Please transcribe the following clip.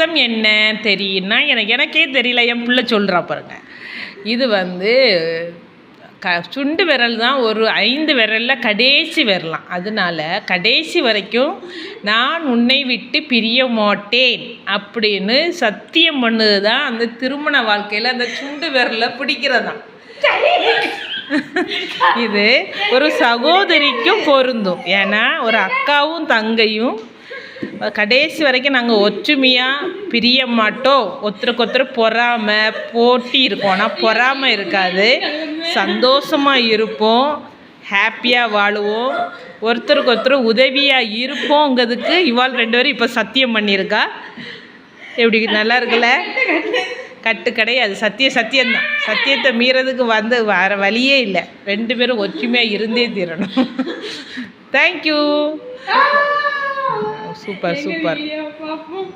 அர்த்தம் என்ன தெரியும்னா எனக்கு எனக்கே தெரியல என் பிள்ளை சொல்கிறா பாருங்க. இது வந்து க சுண்டு விரல் தான் ஒரு ஐந்து விரலில் கடைசி விரலாம். அதனால கடைசி வரைக்கும் நான் உன்னை விட்டு பிரிய மாட்டேன் அப்படின்னு சத்தியம் பண்ணது தான் அந்த திருமண வாழ்க்கையில் அந்த சுண்டு விரலை பிடிக்கிறதான் இது ஒரு சகோதரிக்கும் பொருந்தும். ஏன்னா ஒரு அக்காவும் தங்கையும் கடைசி வரைக்கும் நாங்கள் ஒற்றுமையாக பிரிய மாட்டோம். ஒருத்தருக்கு ஒருத்தர் பொறாமை போட்டி இருக்கும். ஆனால் பொறாமை இருக்காது. சந்தோஷமாக இருப்போம். ஹாப்பியாக வாழுவோம். ஒருத்தருக்கு ஒருத்தர் உதவியாக இருப்போங்கிறதுக்கு இவாள் ரெண்டு பேரும் இப்போ சத்தியம் பண்ணியிருக்கா. எப்படி நல்லா இருக்குல்ல? கட்டு கிடையாது சத்திய சத்தியம்தான். சத்தியத்தை மீறதுக்கு வந்து வர வழியே இல்லை. ரெண்டு பேரும் ஒற்றுமையாக இருந்தே தீரணும். Thank you சூப்பர் சூப்பர் பார்ப்போம்